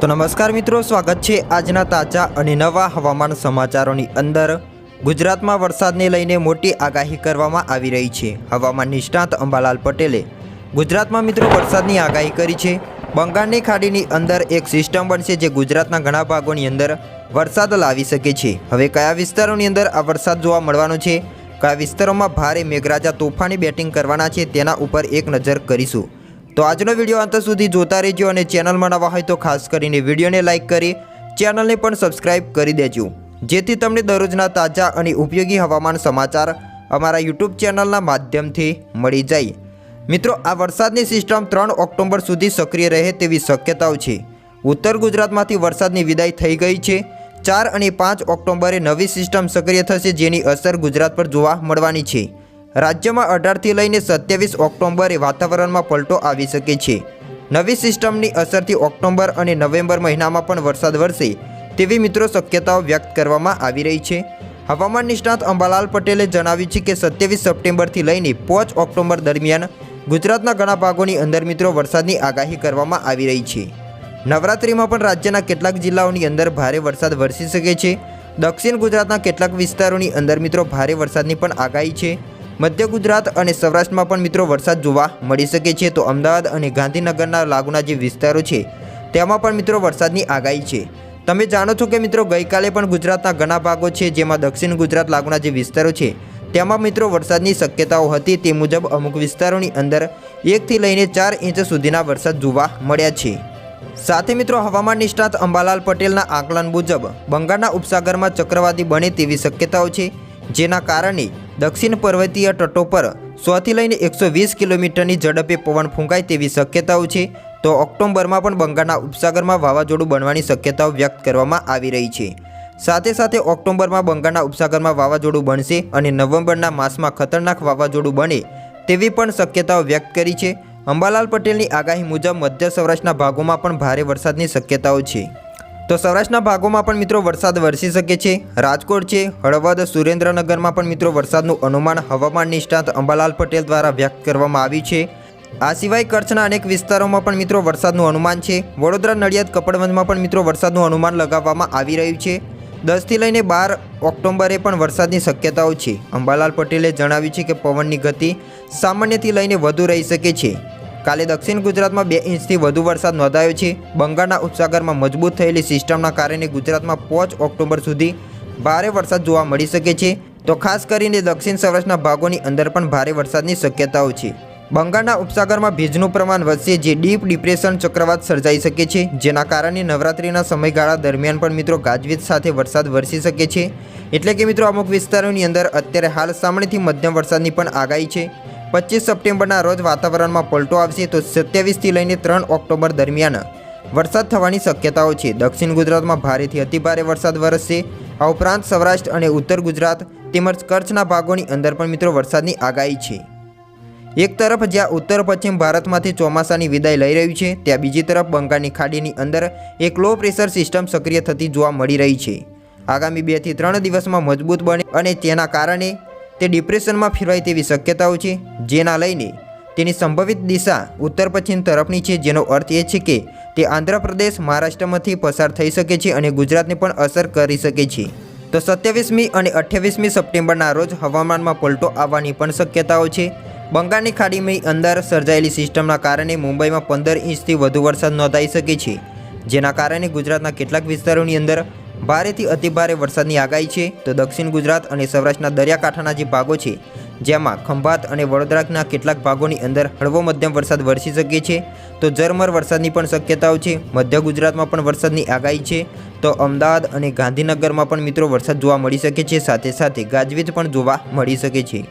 તો નમસ્કાર મિત્રો, સ્વાગત છે આજના તાજા અને નવા હવામાન સમાચારોની અંદર. ગુજરાતમાં વરસાદને લઈને મોટી આગાહી કરવામાં આવી રહી છે. હવામાન નિષ્ણાત અંબાલાલ પટેલે ગુજરાતમાં મિત્રો વરસાદની આગાહી કરી છે. બંગાળની ખાડીની અંદર એક સિસ્ટમ બનશે જે ગુજરાતના ઘણા ભાગોની અંદર વરસાદ લાવી શકે છે. હવે કયા વિસ્તારોની અંદર આ વરસાદ જોવા મળવાનો છે? કયા વિસ્તારોમાં ભારે મેઘરાજા તોફાની બેટિંગ કરવાના છે તેના ઉપર એક નજર કરીશું. તો આજનો વીડિયો અંત સુધી જોતા રહેજો અને ચેનલમાં નવા હોય તો ખાસ કરીને વિડીયોને લાઇક કરી ચેનલને પણ સબસ્ક્રાઇબ કરી દેજો. જેથી તમને દરરોજના તાજા અને ઉપયોગી હવામાન સમાચાર અમારા યુટ્યુબ ચેનલના માધ્યમથી મળી જાય. મિત્રો, આ વરસાદની સિસ્ટમ ત્રણ ઓક્ટોબર સુધી સક્રિય રહે તેવી શક્યતાઓ છે. ઉત્તર ગુજરાતમાંથી વરસાદની વિદાય થઈ ગઈ છે. ચાર અને પાંચ ઓક્ટોબરે નવી સિસ્ટમ સક્રિય થશે જેની અસર ગુજરાત પર જોવા મળવાની છે. રાજ્યમાં અઢારથી લઈને સત્યાવીસ ઓક્ટોબરે વાતાવરણમાં પલટો આવી શકે છે. નવી સિસ્ટમની અસરથી ઓક્ટોબર અને નવેમ્બર મહિનામાં પણ વરસાદ વરસે તેવી મિત્રો શક્યતાઓ વ્યક્ત કરવામાં આવી રહી છે. હવામાન નિષ્ણાત અંબાલાલ પટેલે જણાવ્યું છે કે સત્યાવીસ સપ્ટેમ્બરથી લઈને પાંચ ઓક્ટોબર દરમિયાન ગુજરાતના ઘણા ભાગોની અંદર મિત્રો વરસાદની આગાહી કરવામાં આવી રહી છે. નવરાત્રિમાં પણ રાજ્યના કેટલાક જિલ્લાઓની અંદર ભારે વરસાદ વરસી શકે છે. દક્ષિણ ગુજરાતના કેટલાક વિસ્તારોની અંદર મિત્રો ભારે વરસાદની પણ આગાહી છે. મધ્ય ગુજરાત અને સૌરાષ્ટ્રમાં પણ મિત્રો વરસાદ જોવા મળી શકે છે. તો અમદાવાદ અને ગાંધીનગરના લાગુના જે વિસ્તારો છે, તેમાં પણ મિત્રો વરસાદની આગાહી છે. તમે જાણો છો કે મિત્રો ગઈકાલે પણ ગુજરાતના ઘણા ભાગો છે, જેમાં દક્ષિણ ગુજરાત લાગુના જે વિસ્તારો છે, તેમાં મિત્રો વરસાદની શક્યતાઓ હતી તે મુજબ અમુક વિસ્તારોની અંદર એકથી લઈને ચાર ઇંચ સુધીના વરસાદ જોવા મળ્યા છે. સાથે મિત્રો હવામાન નિષ્ણાત અંબાલાલ પટેલના આકલન મુજબ બંગાળના ઉપસાગરમાં ચક્રવાતી બને તેવી શક્યતાઓ છે, જેના કારણે દક્ષિણ પર્વતીય તટો પર સોથી લઈને એકસો વીસ કિલોમીટરની ઝડપે પવન ફૂંકાય તેવી શક્યતાઓ છે, તો ઓક્ટોબરમાં પણ બંગાળના ઉપસાગરમાં વાવાઝોડું બનવાની શક્યતાઓ વ્યક્ત કરવામાં આવી રહી છે. સાથે સાથે ઓક્ટોબરમાં બંગાળના ઉપસાગરમાં વાવાઝોડું બનશે અને નવેમ્બરના માસમાં ખતરનાક વાવાઝોડું બને તેવી પણ શક્યતાઓ વ્યક્ત કરી છે. અંબાલાલ પટેલની આગાહી મુજબ મધ્ય સૌરાષ્ટ્રના ભાગોમાં પણ ભારે વરસાદની શક્યતાઓ છે. તો સૌરાષ્ટ્રના ભાગોમાં પણ મિત્રો વરસાદ વરસી શકે છે. રાજકોટ છે, હળવદ, સુરેન્દ્રનગરમાં પણ મિત્રો વરસાદનું અનુમાન હવામાન નિષ્ણાત અંબાલાલ પટેલ દ્વારા વ્યક્ત કરવામાં આવ્યું છે. આ સિવાય કચ્છના અનેક વિસ્તારોમાં પણ મિત્રો વરસાદનું અનુમાન છે. વડોદરા, નડિયાદ, કપડવંજમાં પણ મિત્રો વરસાદનું અનુમાન લગાવવામાં આવી રહ્યું છે. દસથી લઈને બાર ઓક્ટોબરે પણ વરસાદની શક્યતાઓ છે. અંબાલાલ પટેલે જણાવ્યું છે કે પવનની ગતિ સામાન્યથી લઈને વધુ રહી શકે છે. કાલે દક્ષિણ ગુજરાતમાં બે ઇંચથી વધુ વરસાદ નોંધાયો છે. બંગાળના ઉપસાગરમાં મજબૂત થયેલી સિસ્ટમના કારણે ગુજરાતમાં પાંચ ઓક્ટોબર સુધી ભારે વરસાદ જોવા મળી શકે છે. તો ખાસ કરીને દક્ષિણ સૌરાષ્ટ્રના ભાગોની અંદર પણ ભારે વરસાદની શક્યતાઓ છે. બંગાળના ઉપસાગરમાં ભેજનું પ્રમાણ વધશે જે ડીપ ડિપ્રેશન ચક્રવાત સર્જાઈ શકે છે, જેના કારણે નવરાત્રિના સમયગાળા દરમિયાન પણ મિત્રો ગાજવીજ સાથે વરસાદ વરસી શકે છે. એટલે કે મિત્રો અમુક વિસ્તારોની અંદર અત્યારે હાલ સામાન્યથી મધ્યમ વરસાદની પણ આગાહી છે. પચીસ સપ્ટેમ્બરના રોજ વાતાવરણમાં પલટો આવશે તો સત્યાવીસથી લઈને ત્રણ ઓક્ટોબર દરમિયાન વરસાદ થવાની શક્યતાઓ છે. દક્ષિણ ગુજરાતમાં ભારેથી અતિભારે વરસાદ વરસશે. આ ઉપરાંત સૌરાષ્ટ્ર અને ઉત્તર ગુજરાત તેમજ કચ્છના ભાગોની અંદર પણ મિત્રો વરસાદની આગાહી છે. એક તરફ જ્યાં ઉત્તર પશ્ચિમ ભારતમાંથી ચોમાસાની વિદાય લઈ રહ્યું છે, ત્યાં બીજી તરફ બંગાળની ખાડીની અંદર એક લો પ્રેશર સિસ્ટમ સક્રિય થતી જોવા મળી રહી છે. આગામી બેથી ત્રણ દિવસમાં મજબૂત બને અને તેના કારણે તે ડિપ્રેશનમાં ફેરવાય તેવી શક્યતાઓ છે, જેના લઈને તેની સંભવિત દિશા ઉત્તર પશ્ચિમ તરફની છે, જેનો અર્થ એ છે કે તે આંધ્રપ્રદેશ મહારાષ્ટ્રમાંથી પસાર થઈ શકે છે અને ગુજરાતને પણ અસર કરી શકે છે. તો સત્યાવીસમી અને અઠ્યાવીસમી સપ્ટેમ્બરના રોજ હવામાનમાં પલટો આવવાની પણ શક્યતાઓ છે. બંગાળની ખાડીની અંદર સર્જાયેલી સિસ્ટમના કારણે મુંબઈમાં પંદર ઇંચથી વધુ વરસાદ નોંધાઈ શકે છે, જેના કારણે ગુજરાતના કેટલાક વિસ્તારોની અંદર ભારેથી અતિભારે વરસાદની આગાહી છે. તો દક્ષિણ ગુજરાત અને સૌરાષ્ટ્રના દરિયાકાંઠાના જે ભાગો છે, જેમાં ખંભાત અને વડોદરાના કેટલાક ભાગોની અંદર હળવો મધ્યમ વરસાદ વરસી શકે છે. તો ઝરમર વરસાદની પણ શક્યતાઓ છે. મધ્ય ગુજરાતમાં પણ વરસાદની આગાહી છે. તો અમદાવાદ અને ગાંધીનગરમાં પણ મિત્રો વરસાદ જોવા મળી શકે છે. સાથે સાથે ગાજવીજ પણ જોવા મળી શકે છે.